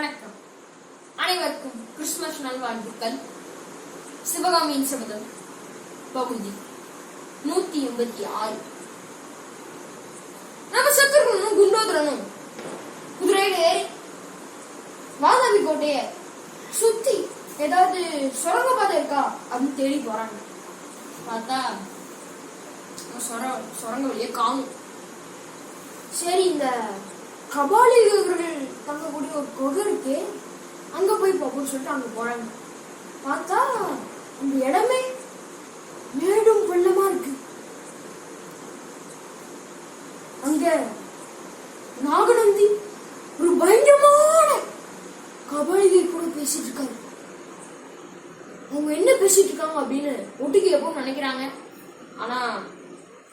வணக்கம். அனைவருக்கும் கிறிஸ்துமஸ் நல்வாழ்த்துக்கள். சிவகாமியின் சபதம் பகுதி நூத்தி எண்பத்தி ஆறு. நம்ம சத்துருக்கணும் குண்டோதரனும் குதிரையில ஏறி வாதாபி கோட்டைய சுத்தி ஏதாவது சுரங்க பாதை இருக்கா அப்படின்னு தேடி போறாங்க. பார்த்தா சொர சுரங்க வழியே காணும். சரி இந்த கபாலிகர்கள் தங்கக்கூடிய ஒரு குகை இருக்கு அங்க போய் பார்ப்போம்னு சொல்லிட்டு அங்க போறாங்க. பார்த்தா அந்த இடமே மேடும் பள்ளமா இருக்கு. அங்க நாகநந்தி ஒரு பயங்கரமான கபாலிகை கூட பேசிட்டு இருக்காரு. அவங்க என்ன பேசிட்டு இருக்காங்க அப்படின்னு ஒட்டுக்கு எப்போ நினைக்கிறாங்க. ஆனா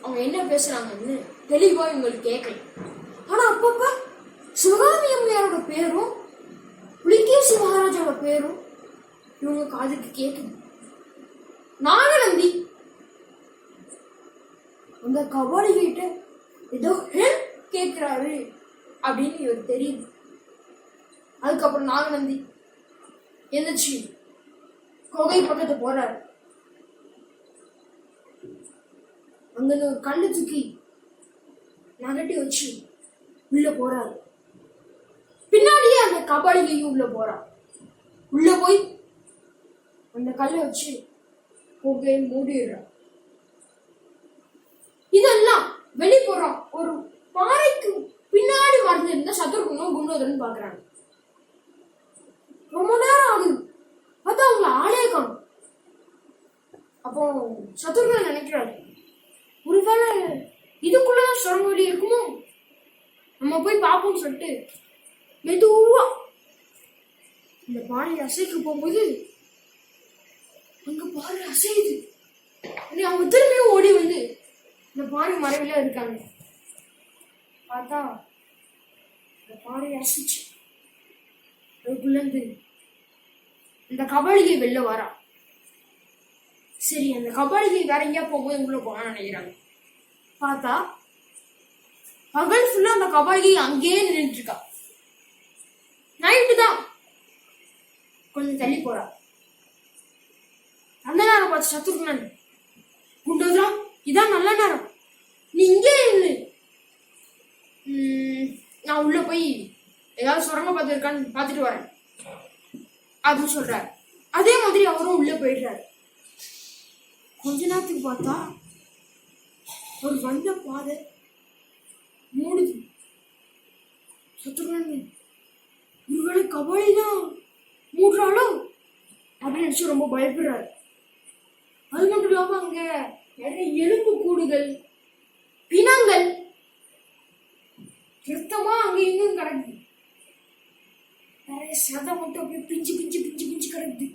அவங்க என்ன பேசுறாங்கன்னு தெளிவா இவங்களுக்கு கேட்கல ஆனா அப்பப்ப சிவகாமி பேரும் புலிகேசி மகாராஜாவோட பேரும் இவங்க காதுக்கு கேட்குது நாகநந்தி அந்த கபாலி கிட்ட ஏதோ ஹெல்ப் கேட்கிறாரு அப்படின்னு இவர் தெரியுது. அதுக்கப்புறம் நாகநந்தி எந்திரிச்சு குகை பக்கத்து போறாரு. அங்க கண்ணு ஒரு கல்லு தூக்கி நகட்டி வச்சு உள்ள போறாரு. பின்னாடியே கைக்கு உள்ள போறா உள்ள போய் அந்த கல்லை வச்சு புகையை மூடிடுறான். இதெல்லாம் வெளிப்புறம் ஒரு பாறைக்கு பின்னாடி மறைஞ்சிருந்த சத்துருக்குனும் குண்டோதரன் பாக்குறாங்க ரொம்ப நேரம் ஆகுது. பார்த்தா அவங்கள ஆளே காணும். அப்போ சத்துருக்கன் நினைக்கிறாரு. ஒருவேளை இதுக்குள்ளதான் சுரங்க வழி இருக்குமோ? நம்ம போய் பார்ப்போம்னு சொல்லிட்டு மெதுவா இந்த பாறை அசைக்க போகும்போது அங்க பாறை அசையுது. அவங்க திரும்பியும் ஓடி வந்து இந்த பாறை மறைவில இருக்காங்க. பார்த்தா இந்த பாறை அசைச்சு. அதுக்குள்ள இந்த கபாலிகை வெளில வரா. சரி அந்த கபாலிகை வேற எங்கேயா போகும்போது உள்ள போகலான்னு நினைக்கிறாங்க. பார்த்தா பகல் ஃபுல்லா அந்த கபாலிகை அங்கேயே நின்றுட்டு இருக்கா. நைட்டு தான். கொஞ்சம் தள்ளி போறா நல்ல நேரம் பார்த்து சத்ருகுணன் குண்டோதரா இதான் நல்ல நேரம். நீ இங்கே இரு. உம், நான் உள்ள போய் ஏதாவது சுரங்க பார்த்து இருக்கான்னு பார்த்துட்டு வரேன். அப்படின்னு சொல்றாரு. அதே மாதிரி அவரும் உள்ள போயிடுறாரு. கொஞ்ச நேரத்துக்கு பார்த்தா ஒரு வந்த பாதை மூடுது. சத்துருகன் இவர்களுக்கு கபடி தான் மூடுறாளோ? அப்படின்னு நினச்சி ரொம்ப பயப்படுறாரு. அது மட்டும் இல்லாமல் அங்கே நிறைய எலும்பு கூடுகள் பிணங்கள் சுத்தமாக அங்கே இங்கும் கிடக்குது. நிறைய சதை மட்டும் அப்படியே பிஞ்சு பிஞ்சு பிஞ்சு பிஞ்சு கிடக்குது.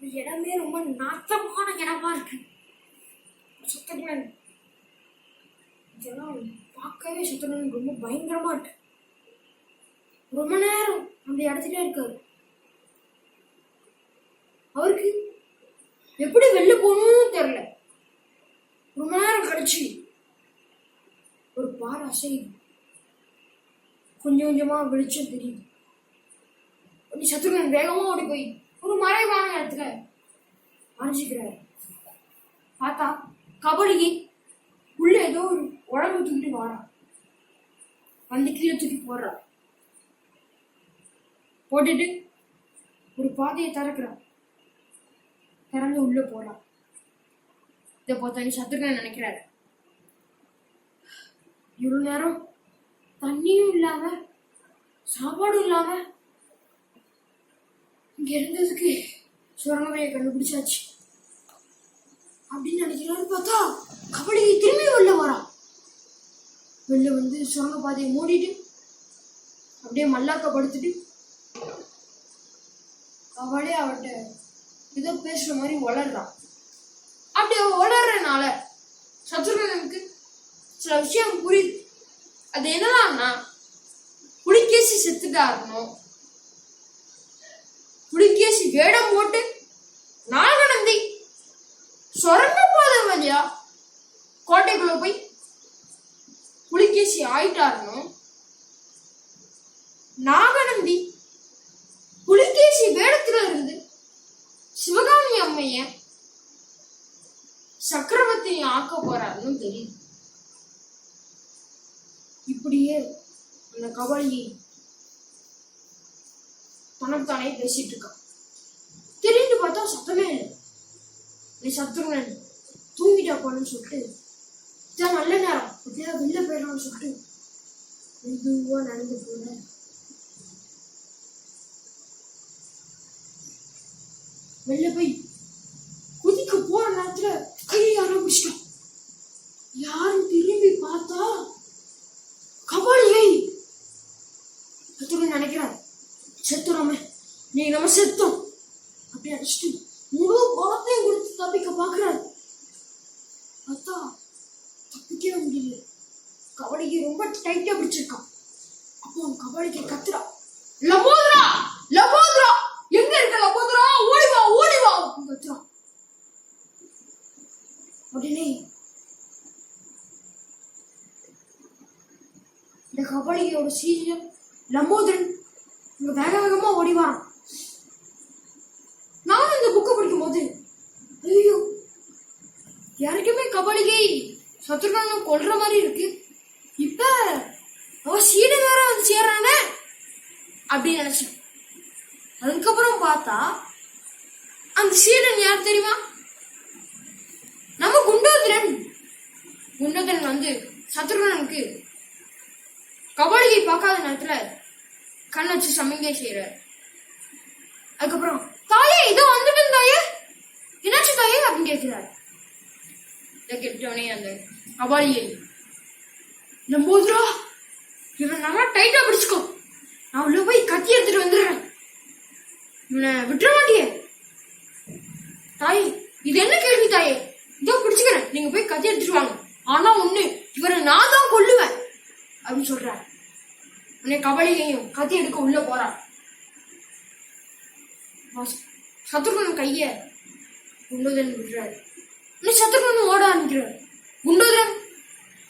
இந்த இடமே ரொம்ப நாத்தமான இடமா இருக்கு. சுத்தகன் இதெல்லாம் பார்க்கவே சுத்தகன் ரொம்ப பயங்கரமா இருக்கு. ரொம்ப நேரம் அந்த இடத்துல இருக்காரு. அவருக்கு எப்படி வெளில போகணும்னு தெரியல. ரொம்ப நேரம் கழிச்சு ஒரு பாறை அசையுது. கொஞ்சம் கொஞ்சமா வெளிச்சம் தெரியுது. கொஞ்சம் சத்ருகன் வேகமா ஓடி போய் ஒரு மறைவான இடத்துல மறைஞ்சிக்கிறாரு பார்த்தா கபடிக்கு உள்ள ஏதோ ஒரு உடம்பு தூக்கிட்டு வாரா வந்து கீழே தூக்கி போடுறா போட்டுட்டு ஒரு பாதையை திறக்கிறான். திறந்து உள்ள போறான் இதை பார்த்தா சத்துருக்கன் நினைக்கிறாரு? இவ்வளவு நேரம் தண்ணியும் இல்லாம சாப்பாடும் இல்லாம இங்க இருந்ததுக்கு சுரங்க வழியை கண்டுபிடிச்சாச்சு. அப்படின்னு நினைக்கிறான்னு பார்த்தா கபடி திரும்பி வெளில வரான். வெளில வந்து சுரங்க பாதையை மூடிட்டு அப்படியே மல்லாக்க படுத்துட்டு அவளே அவட்ட ஏதோ பேசுற மாதிரி வளர்றான் அப்படி வளர்றனால சத்ருகனுக்கு சில விஷயம் புரியுது. அது என்னதான்னா புலிகேசி செத்துட்டாருனோ புலிகேசி வேடம் போட்டு நாகநந்தி சுரங்க பாதை வழியா கோட்டைக்குள்ள போய் புலிகேசி ஆயிட்டாருனோ நாகநந்தி ஆக்க போறாருன்னு தெரியுது. இப்படியே அந்த கபாலி தனத்தானே பேசிட்டு இருக்கான் திடீர்னு பார்த்தா சத்தமே இல்லை. நீ சத்ருகன் தூங்கிட்டா போன்னு சொல்லிட்டு இதான் நல்ல நேரம். அப்படியே வெளில போயிடலாம்னு சொல்லிட்டு மெதுவா நடந்து போனேன் வெளில போய் குதிக்க போற நேரத்துல கையை ஆரம்பிச்சிட்டோம். யாரும் திரும்பி பார்த்தா கபாலியை சத்துரு நினைக்கிறார் செத்துறோமே நீ நம்ம செத்தோம். அப்படி அடிச்சுட்டு முழு பலத்தையும் கொடுத்து தப்பிக்க பாக்குறாரு பார்த்தா தப்பிக்கவே முடியல. கபடிக்கு ரொம்ப டைட்டா பிடிச்சிருக்கான். அப்போ அவன் கபடிக்கு கத்துறா லபோதரா லபோ எங்க இருக்க லபோத்ரா ஓடி வா ஓடி வா அப்படின்னு கத்துறான் உடனே இந்த கபடியோட சீரியல் லம்போதரன் இங்க வேக வேகமா ஓடிவான் நானும் இந்த புக்கை படிக்கும் போது ஐயோ யாருக்குமே கபடிகை சத்ருகனை கொல்ற மாதிரி இருக்கு. இப்ப அவ சீடு வேற வந்து சேர்றானே அப்படின்னு நினைச்சேன். அதுக்கப்புறம் பார்த்தா அந்த சீடன் யார் தெரியுமா? சகோதரன் உன்னதன் வந்து சத்ருகனுக்கு கபாலியை பார்க்காத நேரத்துல கண் வச்சு சமிகை செய்யற அதுக்கப்புறம் தாயே இதோ வந்துட்டேன் தாயே. என்னாச்சு தாயே? அப்படின்னு கேட்கிறார். இதை கேட்டவனே அந்த கபாலியை நம்போதுரா இவன் நல்லா டைட்டா பிடிச்சுக்கோ. நான் உள்ள போய் கத்தி எடுத்துட்டு வந்துடுறேன். இவனை விட்டுற மாட்டியே. தாயே இது என்ன கேள்வி தாயே? நீங்க போய் கத்தி எடுத்துட்டு வாங்க. ஆனா ஒண்ணு இவரை நான் தான் கொல்லுவேன் அப்படின்னு சொல்றாரு. உன்னை கவலையையும் கத்தி எடுக்க உள்ள போறான். சத்ருகன் கைய குண்டோதரன் விடுறாரு. உடனே சத்ருகன் ஓட ஆரம்பிக்கிறார். குண்டோதரன்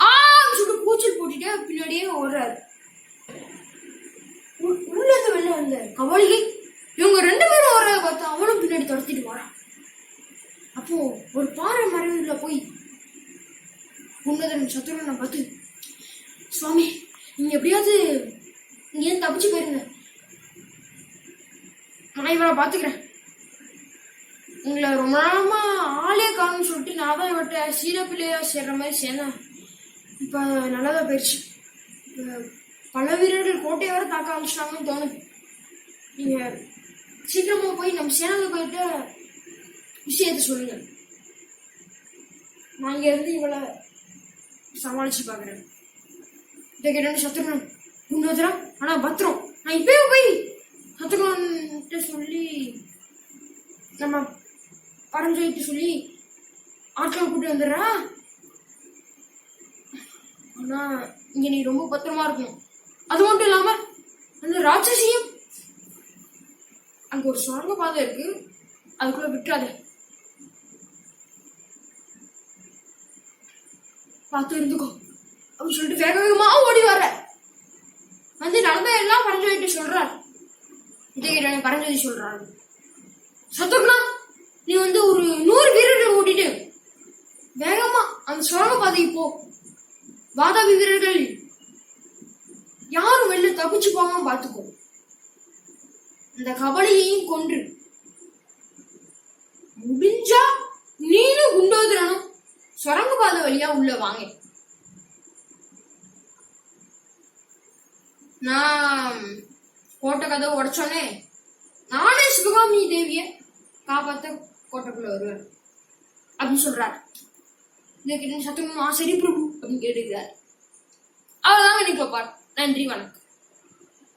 ஆ சொல்லிட்டு கூச்சல் போட்டுட்டு பின்னாடியே ஓடுறாரு. உள்ளது வெளில வந்த கபாலிகை இவங்க ரெண்டு பேரும் ஓடுறத பார்த்தா அவனும் பின்னாடி துரத்திட்டு வரான் அப்போ ஒரு பாறை மறைவுல போய் குண்டோதரன் சத்துருவனை பார்த்து சுவாமி நீங்க எப்படியாவது இங்கேருந்து தப்பிச்சு போயிருங்க. நான் இவரை பாத்துக்கிறேன் உங்களை ரொம்ப நாளமா ஆளே காணும்னு சொல்லிட்டு நான் தான் இவர்கிட்ட சீரப்பிள்ளையா சேர்ற மாதிரி சேர்ந்தேன். இப்போ நல்லதா போயிடுச்சு பல வீரர்கள் கோட்டையை வர தாக்க ஆரம்பிச்சிட்டாங்கன்னு தோணுது. நீங்க சீக்கிரமா போய் நம்ம சேனலுக்கு போயிட்டு விஷயத்த சொல்லுங்க. நான் இருந்து இவளை சமாளிச்சு பாக்குறேன் இதை கேட்டோன்னு சத்ருகன் குண்டோதரா ஆனா பத்திரம். நான் இப்பயே போய் சத்ருகன்கிட்ட சொல்லி நம்ம பரஞ்சோயிட்டு சொல்லி ஆட்களை கூட்டி வந்துடுறா? ஆனா இங்க நீ ரொம்ப பத்திரமா இருக்கணும். அது மட்டும் இல்லாம அந்த ராட்சசியும் அங்க ஒரு சுரங்க பாதை இருக்கு. அதுக்குள்ள விட்டுறாத. பார்த்து இருந்துக்கோ. அப்படின்னு சொல்லிட்டு வேக வேகமா ஓடி வர வந்து நடந்த எல்லாம் பரஞ்சோதிட்டு சொல்றாரு. இதை கேட்ட பரஞ்சோதி சொல்றாரு. சத்துருனா நீ வந்து ஒரு நூறு வீரர்கள் ஓட்டிட்டு வேகமா அந்த சுரங்க பாதைக்கு போ. வாதாபி வீரர்கள் யாரும் வெளில தப்பிச்சு போகாம பார்த்துக்கோ. அந்த கபடியையும் கொன்று. முடிஞ்சா நீனும் குண்டோதரனும் சுரங்க பாதை வழியா உள்ள வாங்க. நான் கோட்டை கதை உடைச்சோன்னே நானே சிவகாமி தேவிய காப்பாத்த கோட்டைக்குள்ள வருவேன் அப்படின்னு சொல்றாரு. இதை கிட்ட சத்துருமா சரி பிரபு அப்படின்னு கேட்டுக்கிறார். அவ்வளவுதான் இன்னைக்கு நன்றி வணக்கம்.